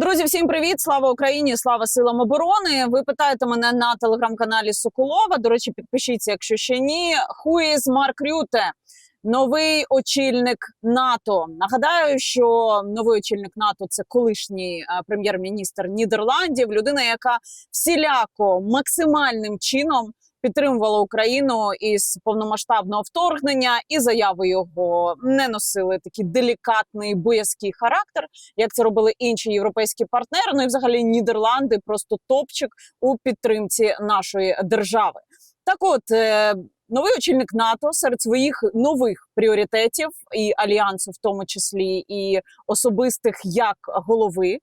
Друзі, всім привіт! Слава Україні! Слава силам оборони! Ви питаєте мене на телеграм-каналі Соколова. До речі, підпишіться, якщо ще ні. Is Марк Рюте? Новий очільник НАТО. Нагадаю, що новий очільник НАТО це колишній е, прем'єр-міністр Нідерландів, людина, яка всіляко максимальним чином підтримувала Україну із повномасштабного вторгнення, і заяви його не носили такий делікатний боязкий характер, як це робили інші європейські партнери. Ну і взагалі Нідерланди просто топчик у підтримці нашої держави. Так, от е, новий очільник НАТО серед своїх нових пріоритетів і альянсу, в тому числі і особистих як голови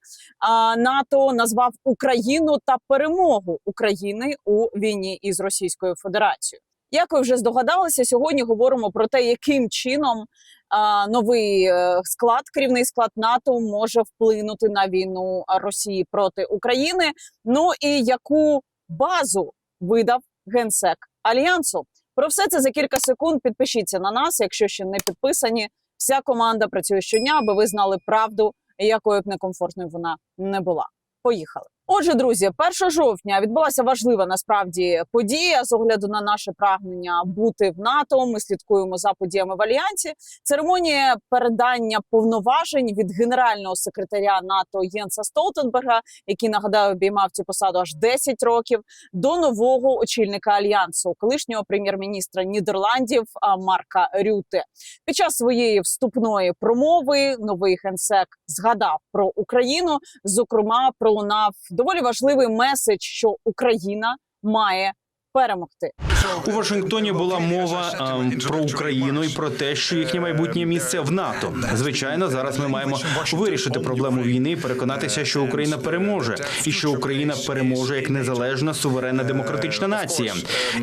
НАТО назвав Україну та перемогу України у війні із Російською Федерацією. Як ви вже здогадалися, сьогодні говоримо про те, яким чином а, новий е, склад, керівний склад НАТО може вплинути на війну Росії проти України. Ну і яку базу видав генсек альянсу? Про все це за кілька секунд. Підпишіться на нас, якщо ще не підписані. Вся команда працює щодня, аби ви знали правду, якою б некомфортною вона не була. Поїхали. Отже, друзі, 1 жовтня відбулася важлива насправді подія з огляду на наше прагнення бути в НАТО. Ми слідкуємо за подіями в альянсі. Церемонія передання повноважень від генерального секретаря НАТО Єнса Столтенберга, який нагадаю обіймав цю посаду аж 10 років, до нового очільника альянсу, колишнього прем'єр-міністра Нідерландів Марка Рюте. Під час своєї вступної промови новий генсек згадав про Україну. Зокрема, пролунав доволі важливий меседж, що Україна має перемогти. У Вашингтоні була мова про Україну і про те, що їхнє майбутнє місце в НАТО. Звичайно, зараз ми маємо вирішити проблему війни, і переконатися, що Україна переможе, і що Україна переможе як незалежна суверенна демократична нація.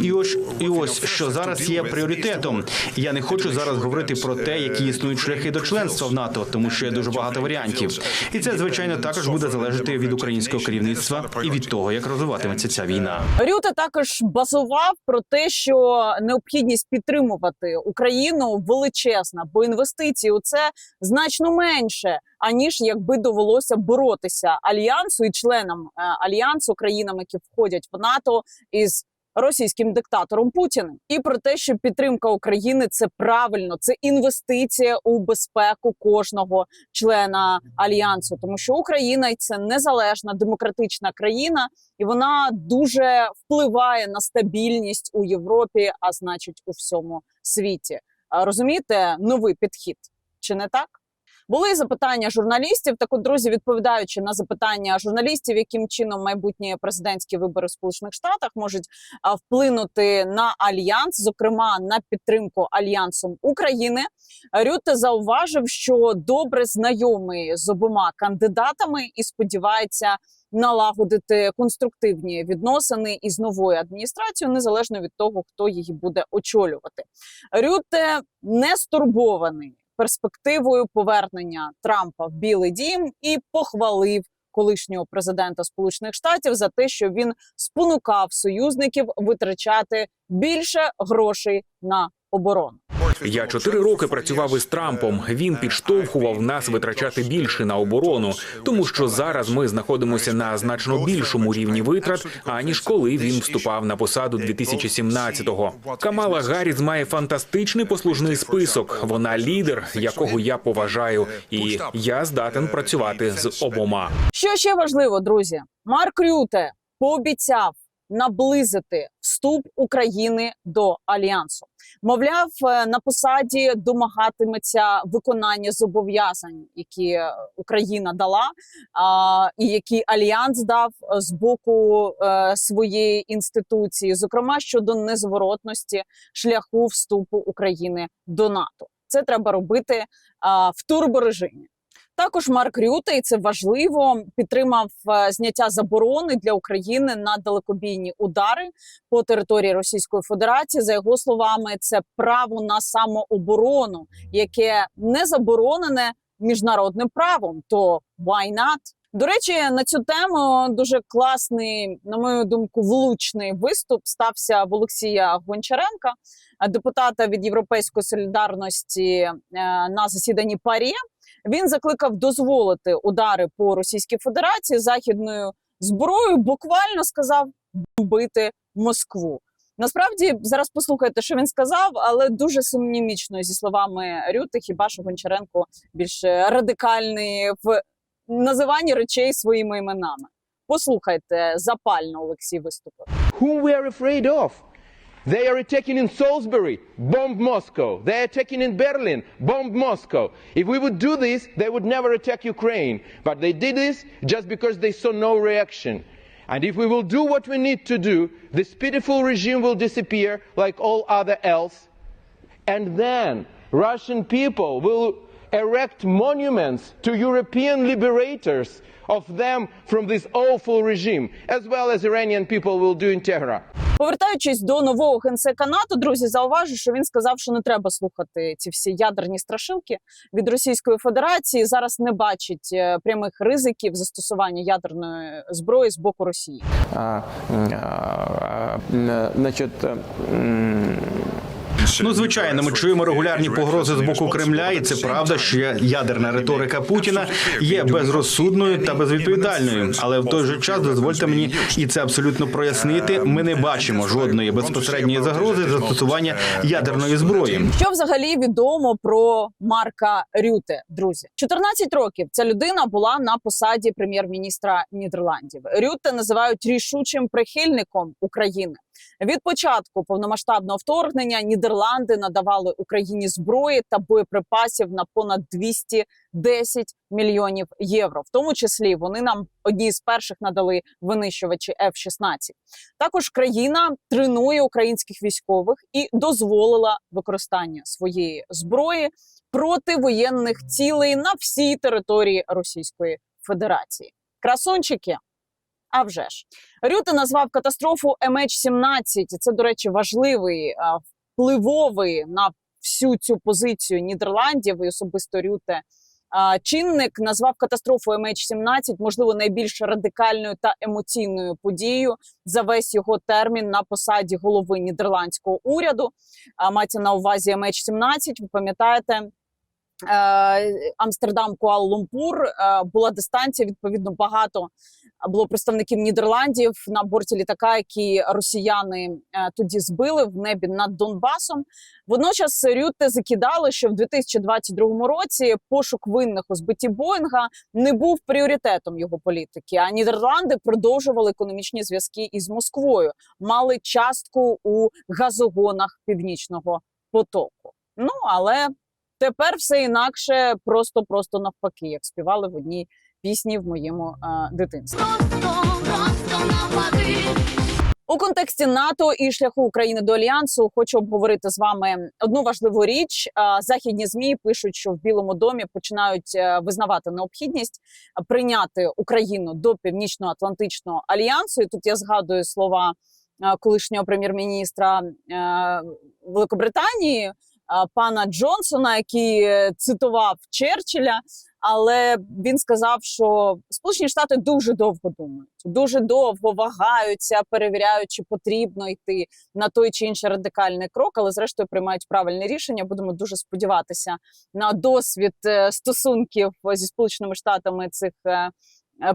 І ось і ось що зараз є пріоритетом. Я не хочу зараз говорити про те, які існують шляхи до членства в НАТО, тому що є дуже багато варіантів. І це звичайно також буде залежати від українського керівництва і від того, як розвиватиметься ця війна. Рюте також базував про те, що необхідність підтримувати Україну величезна, бо інвестиції у це значно менше, аніж якби довелося боротися альянсу і членам е, альянсу, країнам, які входять в НАТО із. Російським диктатором Путіним і про те, що підтримка України це правильно, це інвестиція у безпеку кожного члена альянсу, тому що Україна це незалежна демократична країна, і вона дуже впливає на стабільність у Європі, а значить у всьому світі. Розумієте, новий підхід чи не так? Були запитання журналістів. Так, от, друзі, відповідаючи на запитання журналістів, яким чином майбутні президентські вибори в Сполучених Штатах можуть вплинути на альянс, зокрема на підтримку альянсом України, Рюте зауважив, що добре знайомий з обома кандидатами і сподівається налагодити конструктивні відносини із новою адміністрацією, незалежно від того, хто її буде очолювати. Рюте не стурбований перспективою повернення Трампа в Білий Дім і похвалив колишнього президента Сполучених Штатів за те, що він спонукав союзників витрачати більше грошей на оборону. Я чотири роки працював із Трампом. Він підштовхував нас витрачати більше на оборону, тому що зараз ми знаходимося на значно більшому рівні витрат, аніж коли він вступав на посаду 2017-го. Камала Гарріс має фантастичний послужний список. Вона лідер, якого я поважаю, і я здатен працювати з обома. Що ще важливо, друзі? Марк Рюте пообіцяв наблизити вступ України до альянсу. Мовляв, е, на посаді домагатиметься виконання зобов'язань, які е, Україна дала, а, і які альянс дав е, з боку е, своєї інституції, зокрема щодо незворотності шляху вступу України до НАТО. Це треба робити а, в турборежимі. Також Марк Рюте, і це важливо, підтримав е, зняття заборони для України на далекобійні удари по території Російської Федерації. За його словами, це право на самооборону, яке не заборонене міжнародним правом. То why not? До речі, на цю тему дуже класний, на мою думку, влучний виступ стався в Олексія Гончаренка, депутата від Європейської солідарності е, на засіданні Парі. Він закликав дозволити удари по Російській Федерації західною зброєю. Буквально сказав бити Москву. Насправді зараз послухайте, що він сказав, але дуже сумнівнічно зі словами Рюти. Хіба що Гончаренко більш радикальний в називанні речей своїми іменами. Послухайте запально Олексій виступив. Whom we are afraid of? They are attacking in Salisbury, bomb Moscow. They are attacking in Berlin, bomb Moscow. If we would do this, they would never attack Ukraine. But they did this just because they saw no reaction. And if we will do what we need to do, this pitiful regime will disappear like all other else. And then Russian people will erect monuments to European liberators of them from this awful regime, as well as Iranian people will do in Tehran. Повертаючись до нового генсека НАТО, друзі, зауважу, що він сказав, що не треба слухати ці всі ядерні страшилки від Російської Федерації. Зараз не бачить е, прямих ризиків застосування ядерної зброї з боку Росії. А, а, а, значит, м, Ну, звичайно, ми чуємо регулярні погрози з боку Кремля, і це правда, що ядерна риторика Путіна є безрозсудною та безвідповідальною. Але в той же час дозвольте мені і це абсолютно прояснити. Ми не бачимо жодної безпосередньої загрози застосування ядерної зброї. Що взагалі відомо про Марка Рюте, друзі? 14 років ця людина була на посаді прем'єр-міністра Нідерландів. Рюте називають рішучим прихильником України. Від початку повномасштабного вторгнення Нідерланди надавали Україні зброї та боєприпасів на понад 210 мільйонів євро. В тому числі вони нам одні з перших надали винищувачі F-16. Також країна тренує українських військових і дозволила використання своєї зброї проти воєнних цілей на всій території Російської Федерації. Красунчики. А вже ж Рюте назвав катастрофу MH17. І Це, до речі, важливий впливовий на всю цю позицію Нідерландів і особисто Рюте. Чинник назвав катастрофу MH17, можливо, найбільш радикальною та емоційною подією за весь його термін на посаді голови нідерландського уряду. А мається на увазі MH17, Ви пам'ятаєте, е, Амстердам Куала-Лумпур е, була дистанція. Відповідно, багато було представників Нідерландів на борті літака, які росіяни е, тоді збили в небі над Донбасом. Водночас Рютте закидали, що в 2022 році пошук винних у збитті Боїнга не був пріоритетом його політики. А Нідерланди продовжували економічні зв'язки із Москвою, мали частку у газогонах північного потоку. Ну але тепер все інакше, просто просто навпаки, як співали в одній пісні в моєму е, дитинстві. У контексті НАТО і шляху України до альянсу хочу обговорити з вами одну важливу річ. Західні змі пишуть, що в Білому домі починають е, визнавати необхідність прийняти Україну до Північно-Атлантичного альянсу. І тут я згадую слова е, колишнього прем'єр-міністра е, Великобританії. Пана Джонсона, який е, цитував Черчилля, але він сказав, що Сполучені Штати дуже довго думають, дуже довго вагаються, перевіряють, чи потрібно йти на той чи інший радикальний крок, але зрештою приймають правильне рішення. Будемо дуже сподіватися на досвід е, стосунків зі сполученими штатами цих. е,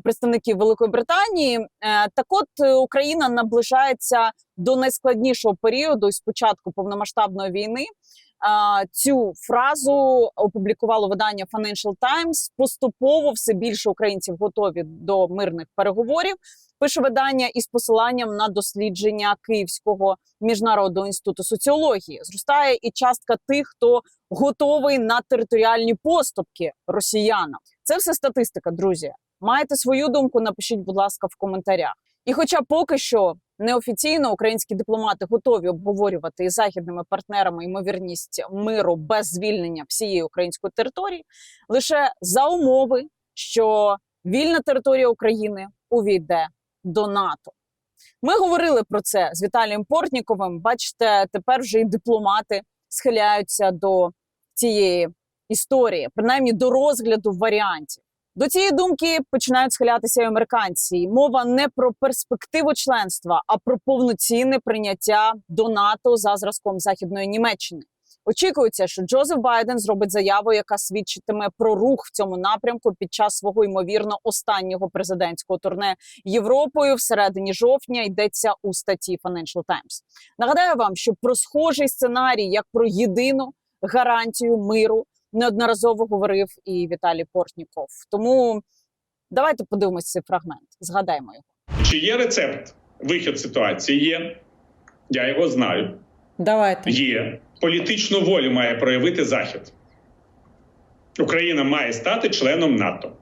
Представників Великої Британії так, от Україна наближається до найскладнішого періоду з початку повномасштабної війни. Цю фразу опублікувало видання Financial Times. Поступово все більше українців готові до мирних переговорів. Пише видання із посиланням на дослідження Київського міжнародного інституту соціології. Зростає і частка тих, хто готовий на територіальні поступки росіянам. Це все статистика, друзі. Маєте свою думку? Напишіть, будь ласка, в коментарях. І, хоча поки що неофіційно українські дипломати готові обговорювати із західними партнерами ймовірність миру без звільнення всієї української території, лише за умови, що вільна територія України увійде до НАТО. Ми говорили про це з Віталієм Портніковим. Бачите, тепер вже і дипломати схиляються до цієї історії, принаймні до розгляду варіантів. До цієї думки починають схилятися і американці. Мова не про перспективу членства, а про повноцінне прийняття до НАТО за зразком західної Німеччини. Очікується, що Джозеф Байден зробить заяву, яка свідчитиме про рух в цьому напрямку під час свого ймовірно останнього президентського турне Європою всередині жовтня йдеться у статті Financial Times. Нагадаю вам, що про схожий сценарій, як про єдину гарантію миру, неодноразово говорив і Віталій Портніков. Тому давайте подивимось цей фрагмент. Згадаємо його. Чи є рецепт? Вихід ситуації є. Я його знаю. Давайте Є. Політичну волю має проявити Захід. Україна має стати членом НАТО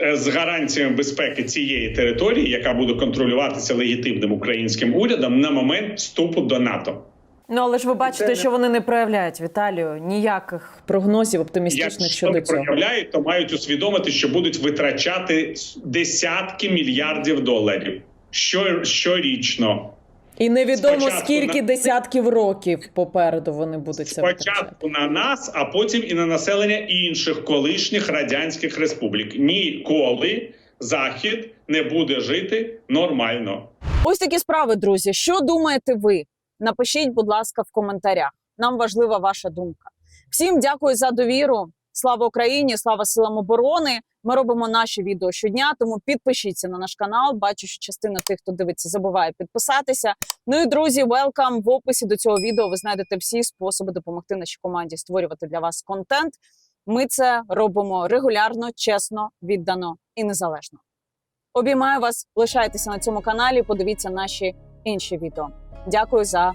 Е, з гарантіями безпеки цієї території, яка буде контролюватися легітимним українським урядом на момент вступу до НАТО. Ну але ж ви бачите, що вони не проявляють Віталію ніяких прогнозів оптимістичних Якщо щодо не цього. проявляють, то мають усвідомити, що будуть витрачати десятки мільярдів доларів що, щорічно. І невідомо Спочатку скільки на- десятків років попереду вони будуть це. Спочатку на нас, а потім і на населення інших колишніх радянських республік. Ніколи Захід не буде жити нормально. Ось такі справи, друзі. Що думаєте ви? Напишіть, будь ласка, в коментарях. Нам важлива ваша думка. Всім дякую за довіру. Слава Україні! Слава силам оборони! Ми робимо наші відео щодня, тому підпишіться на наш канал. Бачу, що частина тих, хто дивиться, забуває підписатися. Ну і друзі, welcome! в описі до цього відео. Ви знайдете всі способи допомогти нашій команді створювати для вас контент. Ми це робимо регулярно, чесно, віддано і незалежно. Обіймаю вас, лишайтеся на цьому каналі. Подивіться наші інші відео. Дякую за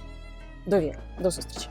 довіру. До зустрічі.